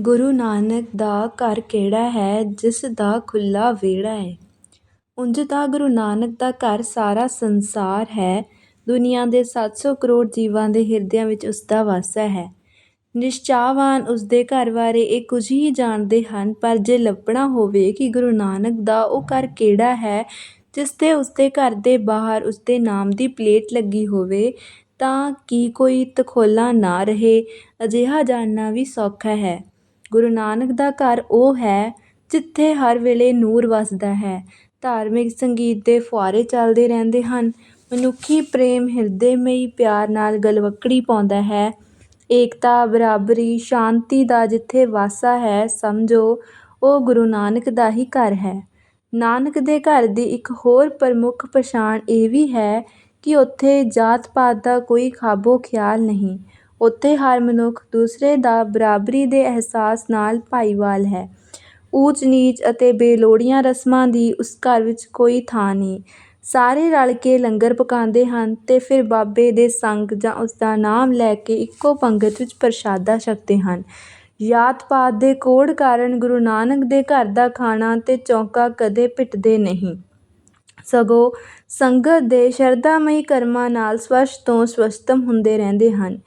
ਗੁਰੂ ਨਾਨਕ ਦਾ ਘਰ ਕਿਹੜਾ ਹੈ, ਜਿਸ ਦਾ ਖੁੱਲ੍ਹਾ ਵਿਹੜਾ ਹੈ? ਉਂਝ ਤਾਂ ਗੁਰੂ ਨਾਨਕ ਦਾ ਘਰ ਸਾਰਾ ਸੰਸਾਰ ਹੈ। ਦੁਨੀਆ ਦੇ ਸੱਤ ਸੌ ਕਰੋੜ ਜੀਵਾਂ ਦੇ ਹਿਰਦਿਆਂ ਵਿੱਚ ਉਸ ਦਾ ਵਾਸਾ ਹੈ। ਨਿਸ਼ਚਾਵਾਨ ਉਸ ਦੇ ਘਰ ਬਾਰੇ ਇਹ ਕੁਝ ਹੀ ਜਾਣਦੇ ਹਨ, ਪਰ ਜੇ ਲੱਭਣਾ ਹੋਵੇ ਕਿ ਗੁਰੂ ਨਾਨਕ ਦਾ ਉਹ ਘਰ ਕਿਹੜਾ ਹੈ, ਜਿਸ 'ਤੇ ਉਸ ਦੇ ਘਰ ਦੇ ਬਾਹਰ ਉਸ ਦੇ ਨਾਮ ਦੀ ਪਲੇਟ ਲੱਗੀ ਹੋਵੇ, ਤਾਂ ਕੀ ਕੋਈ ਤਖੋਲਾ ਨਾ ਰਹੇ? ਅਜਿਹਾ ਜਾਣਨਾ ਵੀ ਸੌਖਾ ਹੈ। ਗੁਰੂ ਨਾਨਕ ਦਾ ਘਰ ਉਹ ਹੈ ਜਿੱਥੇ ਹਰ ਵੇਲੇ ਨੂਰ ਵਸਦਾ ਹੈ। ਧਾਰਮਿਕ ਸੰਗੀਤ ਦੇ ਫੁਆਰੇ ਚੱਲਦੇ ਰਹਿੰਦੇ ਹਨ। ਮਨੁੱਖੀ ਪ੍ਰੇਮ ਹਿਰਦੇਮਈ ਪਿਆਰ ਨਾਲ ਗਲਵੱਕੜੀ ਪਾਉਂਦਾ ਹੈ। ਏਕਤਾ, ਬਰਾਬਰੀ, ਸ਼ਾਂਤੀ ਦਾ ਜਿੱਥੇ ਵਾਸਾ ਹੈ, ਸਮਝੋ, ਉਹ ਗੁਰੂ ਨਾਨਕ ਦਾ ਹੀ ਘਰ ਹੈ। ਨਾਨਕ ਦੇ ਘਰ ਦੀ ਇੱਕ ਹੋਰ ਪ੍ਰਮੁੱਖ ਪਛਾਣ ਇਹ ਵੀ ਹੈ ਕਿ ਉੱਥੇ ਜਾਤ ਪਾਤ ਦਾ ਕੋਈ ਖਾਬੋ ਖਿਆਲ ਨਹੀਂ। ਉੱਥੇ ਹਰ ਮਨੁੱਖ ਦੂਸਰੇ ਦਾ ਬਰਾਬਰੀ ਦੇ ਅਹਿਸਾਸ ਨਾਲ ਭਾਈਵਾਲ ਹੈ। ਊਚ ਨੀਚ ਅਤੇ ਬੇਲੋੜੀਆਂ ਰਸਮਾਂ ਦੀ ਉਸ ਘਰ ਵਿੱਚ ਕੋਈ ਥਾਂ ਨਹੀਂ। ਸਾਰੇ ਰਲ ਕੇ ਲੰਗਰ ਪਕਾਉਂਦੇ ਹਨ ਅਤੇ ਫਿਰ ਬਾਬੇ ਦੇ ਸੰਗ ਜਾਂ ਉਸਦਾ ਨਾਮ ਲੈ ਕੇ ਇੱਕੋ ਪੰਗਤ ਵਿੱਚ ਪ੍ਰਸ਼ਾਦਾ ਛਕਦੇ ਹਨ। ਜਾਤ ਪਾਤ ਦੇ ਕੋੜ ਕਾਰਨ ਗੁਰੂ ਨਾਨਕ ਦੇ ਘਰ ਦਾ ਖਾਣਾ ਤੇ ਚੌਂਕਾ ਕਦੇ ਪਿੱਟਦੇ ਨਹੀਂ। ਸਗੋਂ ਸੰਗਤ ਦੇ ਸ਼ਰਧਾਮਈ ਕਰਮਾਂ ਨਾਲ ਸਵੱਛ ਤੋਂ ਸਵੱਛਤਮ ਹੁੰਦੇ ਰਹਿੰਦੇ ਹਨ।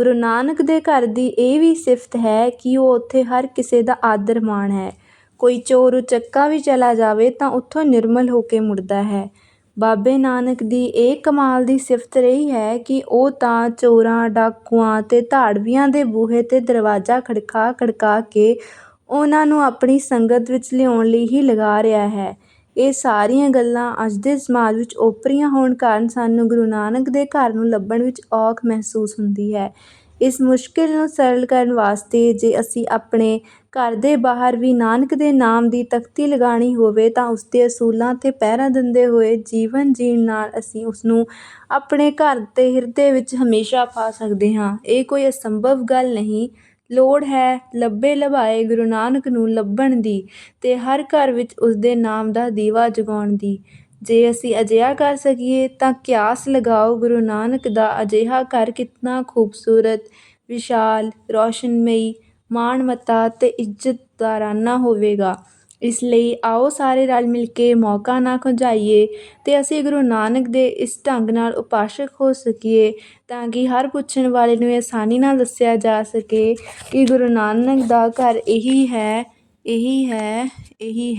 ਗੁਰੂ ਨਾਨਕ ਦੇ ਘਰ ਦੀ ਇਹ ਵੀ ਸਿਫਤ ਹੈ ਕਿ ਉਹ ਉੱਥੇ ਹਰ ਕਿਸੇ ਦਾ ਆਦਰ ਮਾਣ ਹੈ। ਕੋਈ ਚੋਰ ਉਚੱਕਾ ਵੀ ਚਲਾ ਜਾਵੇ ਤਾਂ ਉੱਥੋਂ ਨਿਰਮਲ ਹੋ ਕੇ ਮੁੜਦਾ ਹੈ। ਬਾਬੇ ਨਾਨਕ ਦੀ ਇਹ ਕਮਾਲ ਦੀ ਸਿਫਤ ਰਹੀ ਹੈ ਕਿ ਉਹ ਤਾਂ ਚੋਰਾਂ, ਡਾਕੂਆਂ ਤੇ ਧਾੜਵੀਆਂ ਦੇ ਬੂਹੇ 'ਤੇ ਦਰਵਾਜ਼ਾ ਖੜਕਾ ਖੜਕਾ ਕੇ ਉਹਨਾਂ ਨੂੰ ਆਪਣੀ ਸੰਗਤ ਵਿੱਚ ਲਿਆਉਣ ਲਈ ਹੀ ਲਗਾ ਰਿਹਾ ਹੈ। ਇਹ ਸਾਰੀਆਂ ਗੱਲਾਂ ਅੱਜ ਦੇ ਸਮਾਜ ਵਿੱਚ ਓਪਰੀਆਂ ਹੋਣ ਕਾਰਨ ਸਾਨੂੰ ਗੁਰੂ ਨਾਨਕ ਦੇ ਘਰ ਨੂੰ ਲੱਭਣ ਵਿੱਚ ਔਖ ਮਹਿਸੂਸ ਹੁੰਦੀ ਹੈ। ਇਸ ਮੁਸ਼ਕਿਲ ਨੂੰ ਸਰਲ ਕਰਨ ਵਾਸਤੇ ਜੇ ਅਸੀਂ ਆਪਣੇ ਘਰ ਦੇ ਬਾਹਰ ਵੀ ਨਾਨਕ ਦੇ ਨਾਮ ਦੀ ਤਖਤੀ ਲਗਾਉਣੀ ਹੋਵੇ ਤਾਂ ਉਸ ਦੇ ਅਸੂਲਾਂ 'ਤੇ ਪਹਿਰਾ ਦਿੰਦੇ ਹੋਏ ਜੀਵਨ ਜੀਣ ਨਾਲ ਅਸੀਂ ਉਸ ਨੂੰ ਆਪਣੇ ਘਰ ਅਤੇ ਹਿਰਦੇ ਵਿੱਚ ਹਮੇਸ਼ਾ ਪਾ ਸਕਦੇ ਹਾਂ। ਇਹ ਕੋਈ ਅਸੰਭਵ ਗੱਲ ਨਹੀਂ। ਲੋੜ ਹੈ ਲੱਭੇ ਲਭਾਏ ਗੁਰੂ ਨਾਨਕ ਨੂੰ ਲੱਭਣ ਦੀ ਤੇ ਹਰ ਘਰ ਵਿੱਚ ਉਸ ਦੇ ਨਾਮ ਦਾ ਦੀਵਾ ਜਗਾਉਣ ਦੀ। ਜੇ ਅਸੀਂ ਅਜਿਹਾ ਕਰ ਸਕੀਏ ਤਾਂ ਕਿਆਸ ਲਗਾਓ ਗੁਰੂ ਨਾਨਕ ਦਾ ਅਜਿਹਾ ਘਰ ਕਿੰਨਾ ਖੂਬਸੂਰਤ, ਵਿਸ਼ਾਲ, ਰੌਸ਼ਨਮਈ ਮਾਣ ਮਾਣਮੱਤਾ ਤੇ ਇੱਜ਼ਤਦਾਰਾਨਾ ਹੋਵੇਗਾ। ਇਸ ਲਈ ਆਓ ਸਾਰੇ ਰਲ ਮਿਲ ਕੇ ਮੌਕਾ ਨਾ ਖੁੰਝਾਈਏ ਅਤੇ ਅਸੀਂ ਗੁਰੂ ਨਾਨਕ ਦੇ ਇਸ ਢੰਗ ਨਾਲ ਉਪਾਸ਼ਕ ਹੋ ਸਕੀਏ ਤਾਂ ਕਿ ਹਰ ਪੁੱਛਣ ਵਾਲੇ ਨੂੰ ਆਸਾਨੀ ਨਾਲ ਦੱਸਿਆ ਜਾ ਸਕੇ ਕਿ ਗੁਰੂ ਨਾਨਕ ਦਾ ਘਰ ਇਹੀ ਹੈ ਇਹੀ ਹੈ ਇਹੀ ਹੈ।